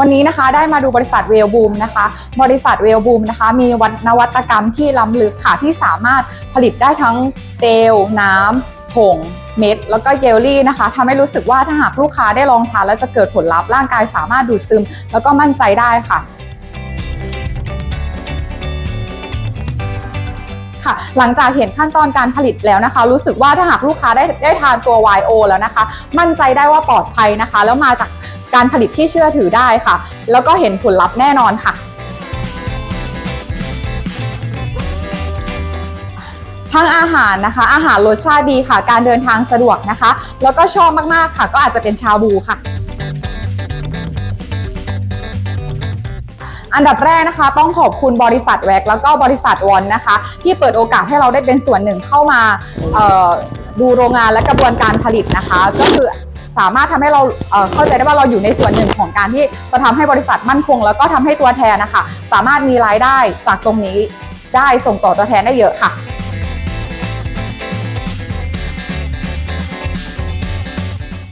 วันนี้นะคะได้มาดูบริษัทเวลบูมนะคะ บริษัทเวลบูมนะคะ มีนวัตกรรมที่ล้ำลึกค่ะที่สามารถผลิตได้ทั้งเจล น้ำผงเม็ดแล้วก็เยลลี่นะคะทำให้รู้สึกว่าถ้าหากลูกค้าได้ลองทานแล้วจะเกิดผลลัพธ์ร่างกายสามารถดูดซึม แล้วก็มั่นใจได้ค่ะค่ะหลังจากเห็นขั้นตอนการผลิตแล้วนะคะ รู้สึกว่าถ้าหากลูกค้าได้ได้ทานตัว YO แล้วนะคะ มั่นใจได้ว่าปลอดภัยนะคะ แล้วมาจาก การผลิตที่เชื่อถือได้ค่ะ แล้วก็เห็นผลลัพธ์แน่นอนค่ะ ทั้งอาหารนะคะ อาหารรสชาติดีค่ะ การเดินทางสะดวกนะคะ แล้วก็ชอบมากๆค่ะ ก็อาจจะเป็นชาบูค่ะอันดับแรกนะคะต้องขอบคุณบริษัทแวกแล้วก็บริษัทวอนนะคะ ที่เปิดโอกาสให้เราได้เป็นส่วนหนึ่งเข้ามาดูโรงงานและกระบวนการผลิตนะคะ ก็คือ สามารถทำให้เราเข้าใจได้ว่าเราอยู่ในส่วนหนึ่งของการที่จะทำให้บริษัทมั่นคง แล้วก็ทำให้ตัวแทนนะคะสามารถมีรายได้จากตรงนี้ได้ส่งต่อตัวแทนได้เยอะค่ะ